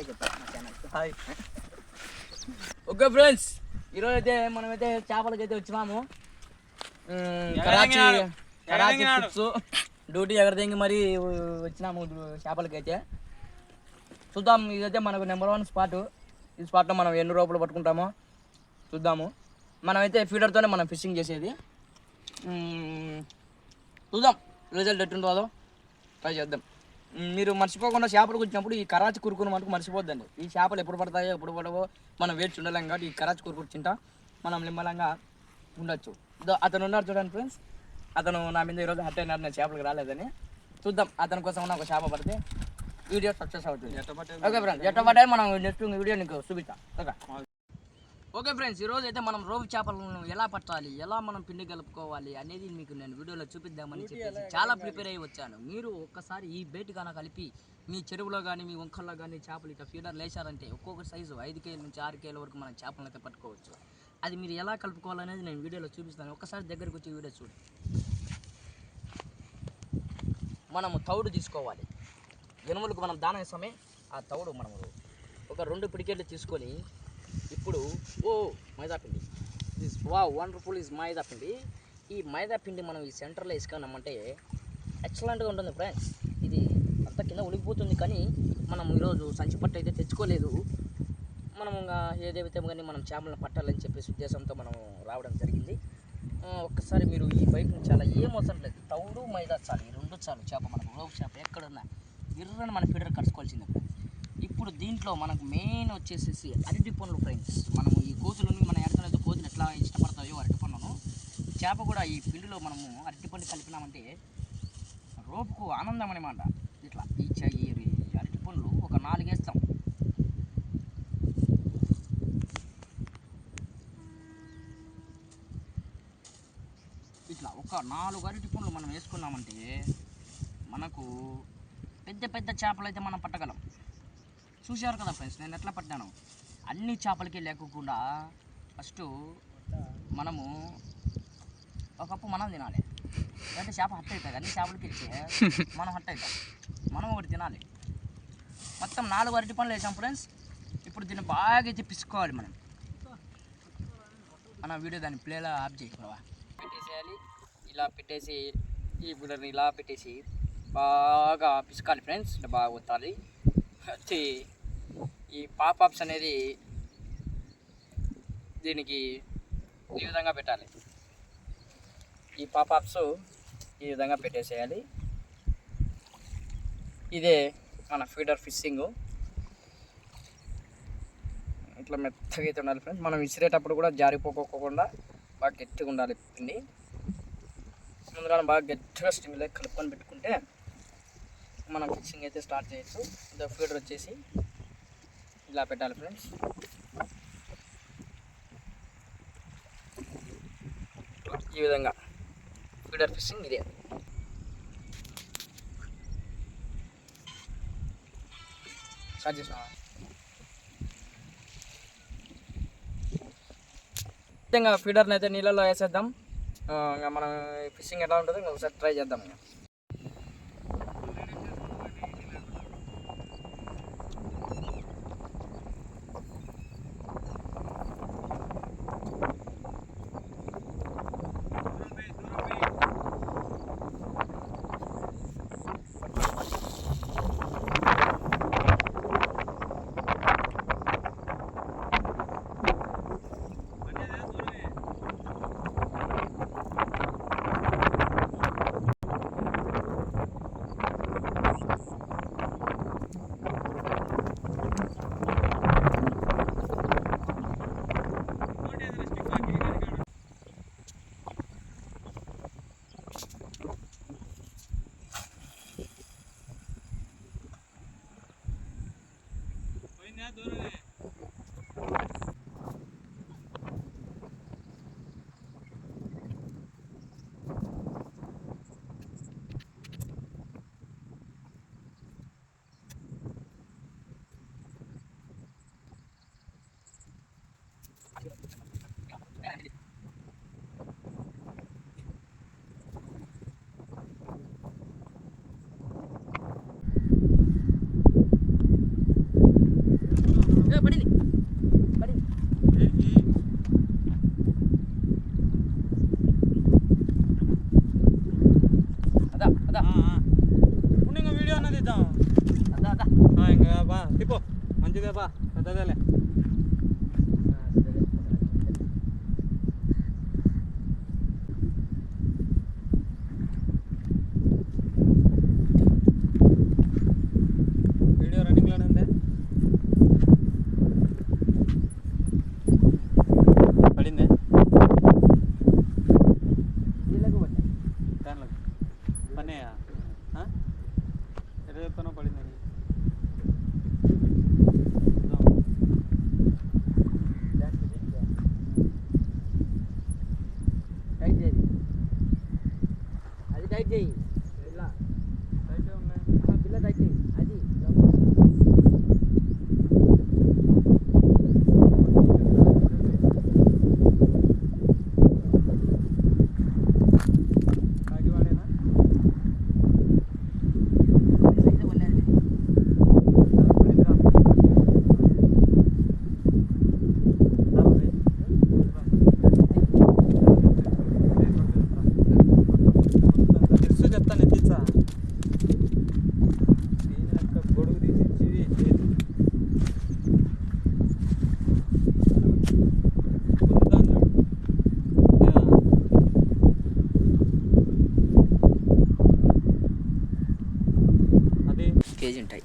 Hi hi okay friends. ఈరోజు అయితే మనమైతే చేపలకి అయితే వచ్చినాము కరాచీ కరాచీ ట్రిప్స్ డ్యూటీ ఎగరదింగి మరి వచ్చినాము చేపలకి అయితే చూద్దాం ఇదైతే మనకు నెంబర్ వన్ స్పాట్. ఈ స్పాట్లో మనం ఎన్ని రూపాయలు పట్టుకుంటామో చూద్దాము. మనమైతే ఫీడర్తోనే మనం ఫిషింగ్ చేసేది. చూద్దాం రిజల్ట్ ఎట్టుంటుందో ట్రై చేద్దాం. మీరు మర్చిపోకుండా చేపలకు వచ్చినప్పుడు ఈ కరాచి కురుకును మటుకు మర్చిపోద్దండి. ఈ చేపలు ఎప్పుడు పడతాయో ఎప్పుడు పడవో మనం వేచి ఉండలేం కాబట్టి ఈ కరాచి కురుకురు తింటా మనం నిమ్మలంగా ఉండొచ్చు. అతను ఉన్నాడు చూడండి ఫ్రెండ్స్ అతను నా మీద ఈరోజు హట్ అయినాడు నేను చేపలకు రాలేదని. చూద్దాం అతని కోసం ఉన్న ఒక చేప పడితే వీడియో సక్సెస్ అవుతుంది. ఓకే ఫ్రెండ్స్ పడ్డాయి మనం నెక్స్ట్ వీడియో నీకు చూపిస్తాం. ఓకే. ఓకే ఫ్రెండ్స్ ఈరోజు అయితే మనం రోవి చేపలను ఎలా పట్టాలి ఎలా మనం పిండి కలుపుకోవాలి అనేది మీకు నేను వీడియోలో చూపిద్దామని చెప్పేసి చాలా ప్రిపేర్ అయ్యి వచ్చాను. మీరు ఒక్కసారి ఈ బేటి కన్నా కలిపి మీ చెరువులో కానీ మీ వంకల్లో కానీ చేపలు ఇట్లా ఫీడర్ లేచారంటే ఒక్కొక్క సైజు ఐదు కేజీల నుంచి ఆరు కేజీల వరకు మనం చేపలను అయితే పట్టుకోవచ్చు. అది మీరు ఎలా కలుపుకోవాలనేది నేను వీడియోలో చూపిస్తాను. ఒక్కసారి దగ్గరికి వచ్చి వీడియో చూడు. మనము తౌడు తీసుకోవాలి. ఎనుములకు మనం దానం ఇస్తామే ఆ తౌడు మనము ఒక రెండు పిడికెళ్ళు తీసుకొని ఇప్పుడు ఓ మైదా పిండి దిస్ వా వండర్ఫుల్ ఇస్ మైదా పిండి ఈ మైదా పిండి మనం ఈ సెంటర్లో వేసుకున్నామంటే ఎక్సలెంట్గా ఉంటుంది ఫ్రెండ్స్ ఇది అంత కింద ఉడికిపోతుంది కానీ మనం ఈరోజు సంచి పట్టు అయితే తెచ్చుకోలేదు. మనం ఇంకా కానీ మనం చేపలను పట్టాలని చెప్పేసి ఉద్దేశంతో మనం రావడం జరిగింది. ఒక్కసారి మీరు ఈ బయట నుంచి చాలా ఏం అవసరం లేదు. తౌడు మైదా చాలు ఈ రెండు చాలు చేప మనకు రోగు చేప ఎక్కడున్నా. ఇర్రని మన ఫీడర్ కలుసుకోవాల్సిందే ఫ్రెండ్స్ ఇప్పుడు దీంట్లో మనకు మెయిన్ వచ్చేసేసి అరటి పండ్లు ఫ్రెండ్స్ మనము ఈ కోతులను మన ఎడతలైతే కోతులు ఎట్లా ఇష్టపడతాయో అరటి పండ్లను చేప కూడా ఈ పిండిలో మనము అరటి పండు కలిపినామంటే రోపుకు ఆనందం అనమాట ఇట్లా ఈ అరటి పండ్లు ఒక నాలుగేస్తాం. ఇట్లా ఒక నాలుగు అరటి పండ్లు మనం వేసుకున్నామంటే మనకు పెద్ద పెద్ద చేపలు అయితే మనం పట్టగలం. చూశారు కదా ఫ్రెండ్స్ నేను ఎట్లా పట్టాను అన్ని చేపలకి లేకుండా ఫస్ట్ మనము ఒకప్పు మనం తినాలి. అంటే చేప హట్ అవుతుంది అన్ని చేపలకి ఇచ్చే మనం హట్ అవుతాం మనం ఒకటి తినాలి. మొత్తం నాలుగు అరటి పనులు వేసాం ఫ్రెండ్స్ ఇప్పుడు దీన్ని బాగా అయితే పిసుకోవాలి మనం. మన వీడియో దాన్ని ప్లేలో ఆఫ్ చేయకూడవా పెట్టేసేయాలి. ఇలా పెట్టేసి ఈ బుడర్ని ఇలా పెట్టేసి బాగా పిసకాలి ఫ్రెండ్స్ ఇట్లా బాగా ఒత్తాలి. వచ్చి ఈ పాపాప్స్ అనేది దీనికి ఈ విధంగా పెట్టాలి. ఈ పాపప్స్ ఈ విధంగా పెట్టేసేయాలి. ఇదే మన ఫీడర్ ఫిషింగ్. ఇట్లా మెత్తగా అయితే ఉండాలి ఫ్రెండ్స్. మనం విసిరేటప్పుడు కూడా జారిపోకోకుండా బాగా గట్టిగా ఉండాలి పిండి. ముందుగా బాగా గట్టిగా స్టిమ్లో కలుపుకొని పెట్టుకుంటే మనం ఫిషింగ్ అయితే స్టార్ట్ చేయొచ్చు. ఇదో ఫీడర్ వచ్చేసి ఇలా పెట్టాలి ఫ్రెండ్స్ ఈ విధంగా ఫీడర్ ఫిషింగ్ ఇదే. స్టార్ట్ చేసిన ఇంకా ఫీడర్ని అయితే నీళ్ళలో వేసేద్దాం. ఇంకా మనం ఫిషింగ్ ఎలా ఉంటుందో ఇంకా ఒకసారి ట్రై చేద్దాం 빠리니 빠리니 일기 가다 가다 உனங்க வீடியோ என்னது தான் அதான் அதான் ஆ எங்க பா இப்போ மஞ்சள் பா அதான் ఎట్లా చెప్తానో పడిందని కేజీ ఉంటాయి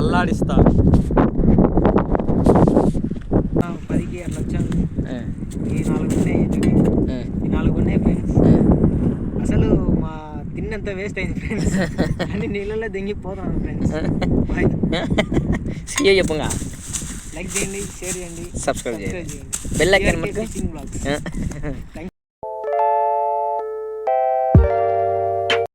అల్లాడిస్తా. పదికి అట్లా వచ్చాను. ఈ నాలుగు ఉన్నాయి. ఈ నాలుగు ఉన్నాయి ఫ్రెండ్స్ అసలు మా తిన్నంత వేస్ట్ అయింది ఫ్రెండ్స్ అన్ని నీళ్ళలో దింగిపోతున్నాను ఫ్రెండ్స్ సీఏ చెప్పుగా. లైక్ చేయండి షేర్ చేయండి Subscribe చేయండి. చేయండి. Bell